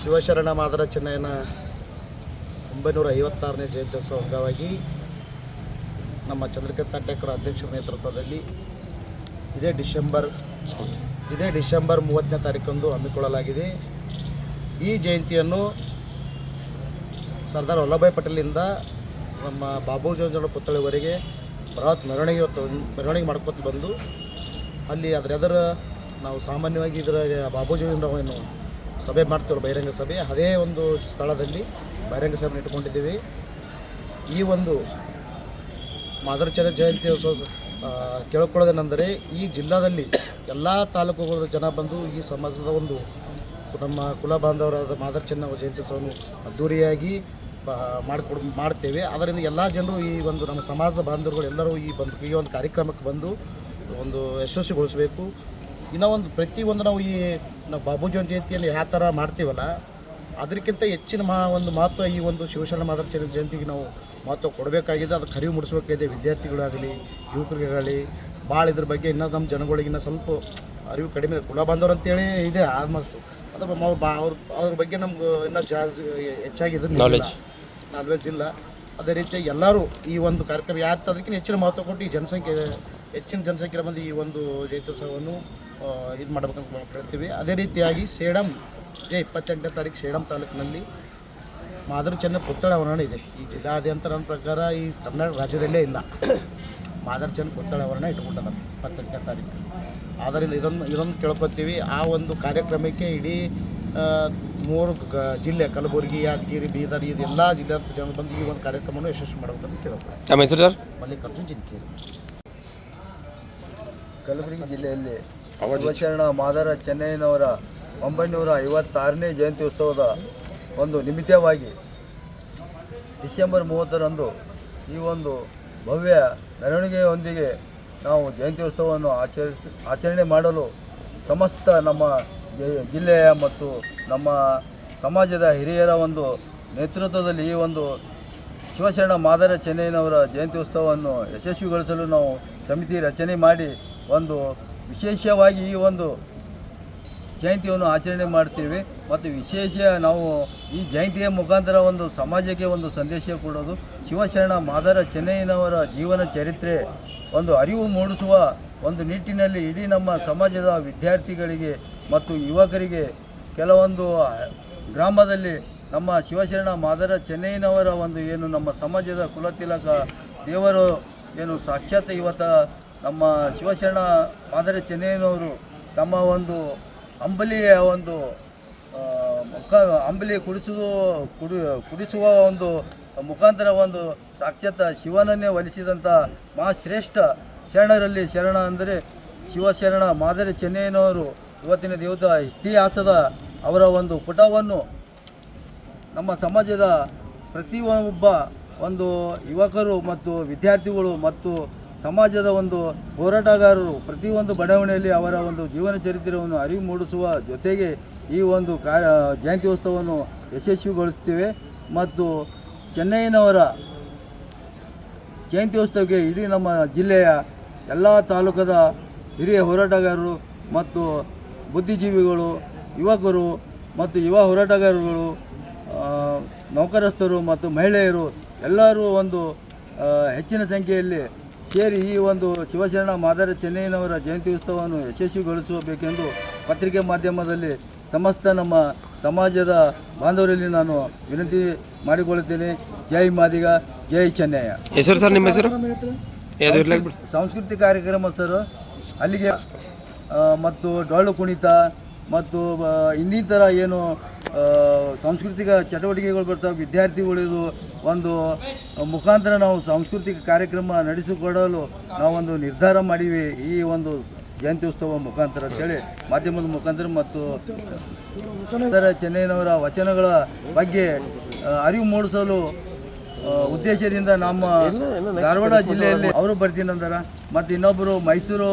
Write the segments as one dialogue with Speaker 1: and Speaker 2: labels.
Speaker 1: ಶಿವಶರಣ ಮಾದರ ಚೆನ್ನಯ್ಯನ ಒಂಬೈನೂರ ಐವತ್ತಾರನೇ ಜಯಂತ್ಯೋತ್ಸವ ಅಂಗವಾಗಿ ನಮ್ಮ ಚಂದ್ರಕಾಂತ್ ಅಡ್ಡೇಕರ್ ಅಧ್ಯಕ್ಷರ ನೇತೃತ್ವದಲ್ಲಿ ಇದೇ ಡಿಸೆಂಬರ್ ಇದೇ ಡಿಸೆಂಬರ್ ಮೂವತ್ತನೇ ತಾರೀಕಂದು ಹಮ್ಮಿಕೊಳ್ಳಲಾಗಿದೆ. ಈ ಜಯಂತಿಯನ್ನು ಸರ್ದಾರ್ ವಲ್ಲಭಾಯ್ ಪಟೇಲಿಂದ ನಮ್ಮ ಬಾಬು ಜೋಜನ ಪುತ್ಥಳಿವರೆಗೆ ಬೃಹತ್ ಮೆರವಣಿಗೆ ಮೆರವಣಿಗೆ ಮಾಡ್ಕೊತ ಬಂದು ಅಲ್ಲಿ ಅದರ ಎದುರು ನಾವು ಸಾಮಾನ್ಯವಾಗಿ ಇದರ ಬಾಬೂಜಿಯನ್ನು ಸಭೆ ಮಾಡ್ತೀವಿ ಬಹಿರಂಗ ಸಭೆ. ಅದೇ ಒಂದು ಸ್ಥಳದಲ್ಲಿ ಬಹಿರಂಗ ಸಭೆ ಇಟ್ಕೊಂಡಿದ್ದೀವಿ. ಈ ಒಂದು ಮಾದರಚರ ಜಯಂತಿ ಕೇಳ್ಕೊಳ್ಳೋದೇನೆಂದರೆ ಈ ಜಿಲ್ಲಾದಲ್ಲಿ ಎಲ್ಲ ತಾಲೂಕುಗಳ ಜನ ಬಂದು ಈ ಸಮಾಜದ ಒಂದು ನಮ್ಮ ಕುಲ ಬಾಂಧವರಾದ ಮಾದರ ಚೆನ್ನ ಜಯಂತ್ಯೋತ್ಸವವನ್ನು ಅದ್ದೂರಿಯಾಗಿ ಮಾಡಿಕೊಡ್ ಮಾಡ್ತೇವೆ. ಅದರಿಂದ ಎಲ್ಲ ಜನರು ಈ ಒಂದು ನಮ್ಮ ಸಮಾಜದ ಬಾಂಧವರುಗಳು ಎಲ್ಲರೂ ಈ ಬಂದು ಈ ಒಂದು ಕಾರ್ಯಕ್ರಮಕ್ಕೆ ಬಂದು ಒಂದು ಯಶಸ್ವಿಗೊಳಿಸಬೇಕು. ಇನ್ನೂ ಒಂದು ಪ್ರತಿಯೊಂದು ನಾವು ಈ ನಾವು ಬಾಬುಜಿ ಜಯಂತಿಯಲ್ಲಿ ಯಾವ ಥರ ಮಾಡ್ತೀವಲ್ಲ ಅದಕ್ಕಿಂತ ಹೆಚ್ಚಿನ ಮಾ ಒಂದು ಮಹತ್ವ ಈ ಒಂದು ಶಿವಶರಣ ಚೆನ್ನ ಜಯಂತಿಗೆ ನಾವು ಮಹತ್ವ ಕೊಡಬೇಕಾಗಿದೆ. ಅದಕ್ಕೆ ಅರಿವು ಮೂಡಿಸ್ಬೇಕಾಗಿದೆ. ವಿದ್ಯಾರ್ಥಿಗಳಾಗಲಿ ಯುವಕರಿಗಾಗಲಿ ಭಾಳ ಇದ್ರ ಬಗ್ಗೆ ಇನ್ನೂ ನಮ್ಮ ಜನಗಳಿಗೆ ಇನ್ನೂ ಸ್ವಲ್ಪ ಅರಿವು ಕಡಿಮೆ ಇದೆ. ಕುಲ ಬಾಂಧವರು ಅಂತೇಳಿ ಇದೆ ಆಲ್ಮೋಸ್ಟು ಅದು ಬಾ ಅವ್ರ ಅದ್ರ ಬಗ್ಗೆ ನಮ್ಗೆ ಇನ್ನೂ ಜಾಸ್ತಿ ಹೆಚ್ಚಾಗಿದೆ ನಾಲೆಜ್ ನಾಲೆಜ್ ಇಲ್ಲ. ಅದೇ ರೀತಿ ಎಲ್ಲರೂ ಈ ಒಂದು ಕಾರ್ಯಕ್ರಮ ಯಾರು ಅದಕ್ಕಿಂತ ಹೆಚ್ಚಿನ ಮಹತ್ವ ಕೊಟ್ಟು ಈ ಜನಸಂಖ್ಯೆ ಹೆಚ್ಚಿನ ಜನಸಂಖ್ಯೆ ಬಂದು ಈ ಒಂದು ಜಯಂತ್ಯೋತ್ಸವವನ್ನು ಇದು ಮಾಡಬೇಕಂತ ಕೇಳ್ತೀವಿ. ಅದೇ ರೀತಿಯಾಗಿ ಸೇಡಂ ಜೇ ಇಪ್ಪತ್ತೆಂಟನೇ ತಾರೀಕು ಸೇಡಂ ತಾಲೂಕಿನಲ್ಲಿ ಮಾದರಿ ಚೆನ್ನ ಪುತ್ಥಳ ಆವರಣ ಇದೆ. ಈ ಜಿಲ್ಲಾದ್ಯಂತ ನನ್ನ ಪ್ರಕಾರ ಈ ಕರ್ನಾಟಕ ರಾಜ್ಯದಲ್ಲೇ ಇಲ್ಲ. ಮಾದರಿ ಚೆನ್ನ ಪುತ್ಥಳ ಆವರಣ ಇಟ್ಕೊಂಡದ ಇಪ್ಪತ್ತೆಂಟನೇ ತಾರೀಕು ಆದ್ದರಿಂದ ಇದೊಂದು ಇದೊಂದು ಕೇಳ್ಕೊತೀವಿ. ಆ ಒಂದು ಕಾರ್ಯಕ್ರಮಕ್ಕೆ ಇಡೀ ಮೂರು ಗ ಜಿಲ್ಲೆ ಕಲಬುರಗಿ ಯಾದಗಿರಿ ಬೀದರ್ ಇದೆಲ್ಲ ಜಿಲ್ಲೆ ಜನ ಬಂದು ಈ ಒಂದು ಕಾರ್ಯಕ್ರಮವನ್ನು ಯಶಸ್ವಿ ಮಾಡಬೇಕಂತ
Speaker 2: ಸರ್?
Speaker 1: ಮಲ್ಲಿಕಾರ್ಜುನ್ ಜಿಂಕೇರಿ
Speaker 3: ಕಲಬುರಗಿ ಜಿಲ್ಲೆಯಲ್ಲಿ ಶಿವಶರಣ ಮಾದರ ಚೆನ್ನೈನವರ ಒಂಬೈನೂರ ಐವತ್ತಾರನೇ ಜಯಂತಿ ಉತ್ಸವದ ಒಂದು ನಿಮಿತ್ತವಾಗಿ ಡಿಸೆಂಬರ್ ಮೂವತ್ತರಂದು ಈ ಒಂದು ಭವ್ಯ ಮೆರವಣಿಗೆಯೊಂದಿಗೆ ನಾವು ಜಯಂತಿ ಉತ್ಸವವನ್ನು ಆಚರಿಸಿ, ಆಚರಣೆ ಮಾಡಲು ಸಮಸ್ತ ನಮ್ಮ ಜಿಲ್ಲೆಯ ಮತ್ತು ನಮ್ಮ ಸಮಾಜದ ಹಿರಿಯರ ಒಂದು ನೇತೃತ್ವದಲ್ಲಿ ಈ ಒಂದು ಶಿವಶರಣ ಮಾದರ ಚೆನ್ನೈನವರ ಜಯಂತಿ ಉತ್ಸವವನ್ನು ಯಶಸ್ವಿಗೊಳಿಸಲು ನಾವು ಸಮಿತಿ ರಚನೆ ಮಾಡಿ ಒಂದು ವಿಶೇಷವಾಗಿ ಈ ಒಂದು ಜಯಂತಿಯನ್ನು ಆಚರಣೆ ಮಾಡ್ತೀವಿ. ಮತ್ತು ವಿಶೇಷ ನಾವು ಈ ಜಯಂತಿಯ ಮುಖಾಂತರ ಒಂದು ಸಮಾಜಕ್ಕೆ ಒಂದು ಸಂದೇಶ ಕೊಡೋದು. ಶಿವಶರಣ ಮಾದರ ಚೆನ್ನೈನವರ ಜೀವನ ಚರಿತ್ರೆ ಒಂದು ಅರಿವು ಮೂಡಿಸುವ ಒಂದು ನಿಟ್ಟಿನಲ್ಲಿ ಇಡೀ ನಮ್ಮ ಸಮಾಜದ ವಿದ್ಯಾರ್ಥಿಗಳಿಗೆ ಮತ್ತು ಯುವಕರಿಗೆ ಕೆಲವೊಂದು ಗ್ರಾಮದಲ್ಲಿ ನಮ್ಮ ಶಿವಶರಣ ಮಾದರ ಚೆನ್ನೈನವರ ಒಂದು ಏನು ನಮ್ಮ ಸಮಾಜದ ಕುಲತಿಲಕ ದೇವರು ಏನು ಸಾಕ್ಷಾತ್ ಇವತ್ತ ನಮ್ಮ ಶಿವಶರಣ ಮಾದರಿ ಚೆನ್ನಯ್ಯನವರು ತಮ್ಮ ಒಂದು ಅಂಬಲಿಯ ಒಂದು ಮುಖ ಅಂಬಲಿ ಕುಡಿಸುವ, ಕುಡಿ, ಕುಡಿಸುವ ಒಂದು ಮುಖಾಂತರ ಒಂದು ಸಾಕ್ಷಾತ್ ಶಿವನನ್ನೇ ಒಲಿಸಿದಂಥ ಮಹಾಶ್ರೇಷ್ಠ ಶರಣರಲ್ಲಿ ಶರಣ ಅಂದರೆ ಶಿವಶರಣ ಮಾದರಿ ಚೆನ್ನಯ್ಯನವರು ಇವತ್ತಿನ ದೇವತ ಇತಿಹಾಸದ ಅವರ ಒಂದು ಪುಟವನ್ನು ನಮ್ಮ ಸಮಾಜದ ಪ್ರತಿಯೊಬ್ಬ ಒಂದು ಯುವಕರು ಮತ್ತು ವಿದ್ಯಾರ್ಥಿಗಳು ಮತ್ತು ಸಮಾಜದ ಒಂದು ಹೋರಾಟಗಾರರು ಪ್ರತಿಯೊಂದು ಬಡಾವಣೆಯಲ್ಲಿ ಅವರ ಒಂದು ಜೀವನ ಚರಿತ್ರೆಯನ್ನು ಅರಿವು ಮೂಡಿಸುವ ಜೊತೆಗೆ ಈ ಒಂದು ಕಾರ್ಯ ಜಯಂತ್ಯೋತ್ಸವವನ್ನು ಯಶಸ್ವಿಗೊಳಿಸ್ತೇವೆ ಮತ್ತು ಚೆನ್ನೈನವರ ಜಯಂತಿ ಉತ್ಸವಕ್ಕೆ ಇಡೀ ನಮ್ಮ ಜಿಲ್ಲೆಯ ಎಲ್ಲ ತಾಲೂಕದ ಹಿರಿಯ ಹೋರಾಟಗಾರರು ಮತ್ತು ಬುದ್ಧಿಜೀವಿಗಳು, ಯುವಕರು ಮತ್ತು ಯುವ ಹೋರಾಟಗಾರರುಗಳು ನೌಕರಸ್ಥರು ಮತ್ತು ಮಹಿಳೆಯರು ಎಲ್ಲರೂ ಒಂದು ಹೆಚ್ಚಿನ ಸಂಖ್ಯೆಯಲ್ಲಿ ಸೇರಿ ಈ ಒಂದು ಶಿವಶರಣ ಮಾದರಿ ಚೆನ್ನೈನವರ ಜಯಂತಿ ಉತ್ಸವವನ್ನು ಯಶಸ್ವಿಗೊಳಿಸಬೇಕೆಂದು ಪತ್ರಿಕೆ ಮಾಧ್ಯಮದಲ್ಲಿ ಸಮಸ್ತ ನಮ್ಮ ಸಮಾಜದ ಬಾಂಧವರಲ್ಲಿ ನಾನು ವಿನಂತಿ ಮಾಡಿಕೊಳ್ಳುತ್ತೇನೆ. ಜೈ ಮಾದಿಗ ಜೈ ಚೆನ್ನಯ್ಯ.
Speaker 2: ಹೆಸರು ಸರ್ ನಿಮ್ಮ ಹೆಸರು?
Speaker 3: ಸಾಂಸ್ಕೃತಿಕ ಕಾರ್ಯಕ್ರಮ ಸರ್ ಅಲ್ಲಿಗೆ ಮತ್ತು ಡೊಳ್ಳು ಕುಣಿತ ಮತ್ತು ಇನ್ನಿತರ ಏನು ಸಾಂಸ್ಕೃತಿಕ ಚಟುವಟಿಕೆಗಳು ಬರ್ತಾವೆ ವಿದ್ಯಾರ್ಥಿಗಳಿದು ಒಂದು ಮುಖಾಂತರ ನಾವು ಸಾಂಸ್ಕೃತಿಕ ಕಾರ್ಯಕ್ರಮ ನಡೆಸಿಕೊಡಲು ನಾವೊಂದು ನಿರ್ಧಾರ ಮಾಡಿವಿ ಈ ಒಂದು ಜಯಂತಿ ಉತ್ಸವ ಮುಖಾಂತರ ಅಂತೇಳಿ ಮಾಧ್ಯಮದ ಮುಖಾಂತರ ಮತ್ತು ಇತರ ಚೆನ್ನೈನವರ ವಚನಗಳ ಬಗ್ಗೆ ಅರಿವು ಮೂಡಿಸಲು ಉದ್ದೇಶದಿಂದ ನಮ್ಮ ಧಾರವಾಡ ಜಿಲ್ಲೆಯಲ್ಲಿ ಅವರು ಬರ್ತೀನಿ ಅಂದಾರ ಮತ್ತು ಇನ್ನೊಬ್ಬರು ಮೈಸೂರು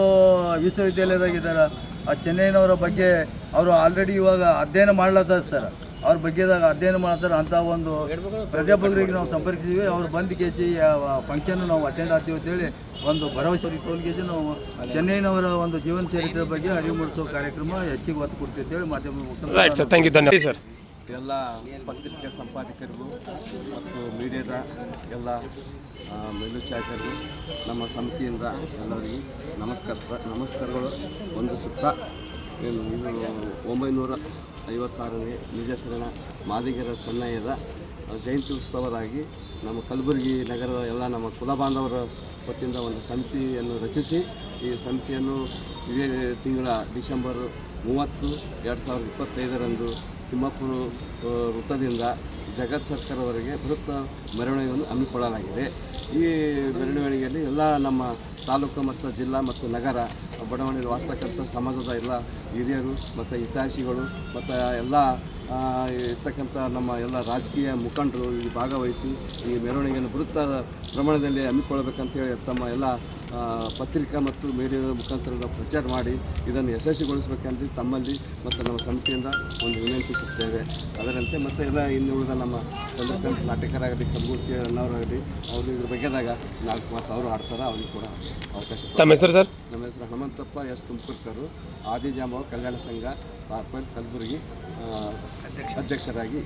Speaker 3: ವಿಶ್ವವಿದ್ಯಾಲಯದಾಗಿದ್ದಾರೆ. ಆ ಚೆನ್ನೈನವರ ಬಗ್ಗೆ ಅವರು ಆಲ್ರೆಡಿ ಇವಾಗ ಅಧ್ಯಯನ ಮಾಡ್ಲತ್ತಾರ ಸರ್ ಅವ್ರ ಬಗ್ಗೆದಾಗ ಅಧ್ಯಯನ ಮಾಡ್ತಾರೆ ಅಂತ ಒಂದು ಪ್ರಾಧ್ಯಾಪಕರಿಗೆ ನಾವು ಸಂಪರ್ಕಿಸಿದ್ವಿ. ಅವ್ರು ಬಂದು ಕೇಸಿ ಫಂಕ್ಷನ್ ನಾವು ಅಟೆಂಡ್ ಆಗ್ತೀವಿ ಅಂತೇಳಿ ಒಂದು ಭರವಸೆ ತೋಲ್ಗೇಜಿ ನಾವು ಚೆನ್ನೈನವರ ಒಂದು ಜೀವನ ಚರಿತ್ರೆ ಬಗ್ಗೆ ಅರಿವು ಮೂಡಿಸೋ ಕಾರ್ಯಕ್ರಮ ಹೆಚ್ಚಿಗೆ ಒತ್ತು ಕೊಡ್ತೀವಿ ಅಂತೇಳಿ ಮಾಧ್ಯಮ ಮುಖಾಂತರ
Speaker 4: ಎಲ್ಲ ಪತ್ರಿಕೆ ಸಂಪಾದಕರಿಗೂ ಮತ್ತು ಮೀಡಿಯಾದ ಎಲ್ಲ ಆ, ಮೇಲ್ವಿಚಾರಕರಿಗೂ ನಮ್ಮ ಸಮಿತಿಯಿಂದ ಎಲ್ಲರಿಗೆ ನಮಸ್ಕಾರ ನಮಸ್ಕಾರಗಳು. ಒಂದು ಸುತ್ತ ಏನು ಇದು ಒಂಬೈನೂರ ಐವತ್ತಾರನೇ ನಿಜಶರಣ ಮಾದಿಗರ ಚೆನ್ನಯ್ಯದ ಜಯಂತಿ ಉತ್ಸವದಾಗಿ ನಮ್ಮ ಕಲಬುರಗಿ ನಗರದ ಎಲ್ಲ ನಮ್ಮ ಕುಲ ಬಾಂಧವರ ವತಿಯಿಂದ ಒಂದು ಸಮಿತಿಯನ್ನು ರಚಿಸಿ ಈ ಸಮಿತಿಯನ್ನು ಇದೇ ತಿಂಗಳ ಡಿಸೆಂಬರ್ ಮೂವತ್ತು ಎರಡು ಸಾವಿರದ ಇಪ್ಪತ್ತೈದರಂದು ತಿಮ್ಮಾಪುರ ವೃತ್ತದಿಂದ ಜಗತ್ ಸರ್ಕಾರವರೆಗೆ ಬೃಹತ್ ಮೆರವಣಿಗೆಯನ್ನು ಹಮ್ಮಿಕೊಳ್ಳಲಾಗಿದೆ. ಈ ಮೆರವಣಿಗೆಯಲ್ಲಿ ಎಲ್ಲ ನಮ್ಮ ತಾಲೂಕು ಮತ್ತು ಜಿಲ್ಲಾ ಮತ್ತು ನಗರ ಬಡಾವಣೆಯಲ್ಲಿ ವಾಸ್ತಕ್ಕಂಥ ಸಮಾಜದ ಎಲ್ಲ ಹಿರಿಯರು ಮತ್ತು ಹಿತಾಸಿಗಳು ಮತ್ತು ಎಲ್ಲ ಇರ್ತಕ್ಕಂಥ ನಮ್ಮ ಎಲ್ಲ ರಾಜಕೀಯ ಮುಖಂಡರು ಈ ಭಾಗವಹಿಸಿ ಈ ಮೆರವಣಿಗೆಯನ್ನು ಬೃಹತ್ ಪ್ರಮಾಣದಲ್ಲಿ ಹಮ್ಮಿಕೊಳ್ಬೇಕಂತೇಳಿ ತಮ್ಮ ಎಲ್ಲ ಪತ್ರಿಕಾ ಮತ್ತು ಮೀಡಿಯಾದ ಮುಖಾಂತರ ಪ್ರಚಾರ ಮಾಡಿ ಇದನ್ನು ಯಶಸ್ವಿಗೊಳಿಸಬೇಕಂತ ತಮ್ಮಲ್ಲಿ ಮತ್ತು ನಮ್ಮ ಸಮಿತಿಯಿಂದ ಒಂದು ವಿನಂತಿಸುತ್ತೇವೆ ಅದರಂತೆ ಮತ್ತೆ ಎಲ್ಲ ಇನ್ನು ಉಳಿದ ನಮ್ಮ ಚಂದ್ರಕಾಂತ್ ನಾಟಕರಾಗಲಿ ಕಲಬುರ್ಗಿ ಅಣ್ಣವರಾಗಲಿ ಅವರು ಇದ್ರ ಬಗ್ಗೆದಾಗ ನಾಲ್ಕು ಮಾತು ಅವರು ಆಡ್ತಾರೆ ಅವ್ರಿಗೆ ಕೂಡ ಅವಕಾಶ
Speaker 2: ತಮ್ಮ ಹೆಸರು ಸರ್?
Speaker 4: ನಮ್ಮ ಹೆಸರು ಹನುಮಂತಪ್ಪ ಎಸ್ ತುಮಕೂರ್ಕರು ಆದಿಜಾಂಬವ ಕಲ್ಯಾಣ ಸಂಘ ಪಾರ್ಪಲ್ ಕಲಬುರಗಿ ಅಧ್ಯಕ್ಷರಾಗಿ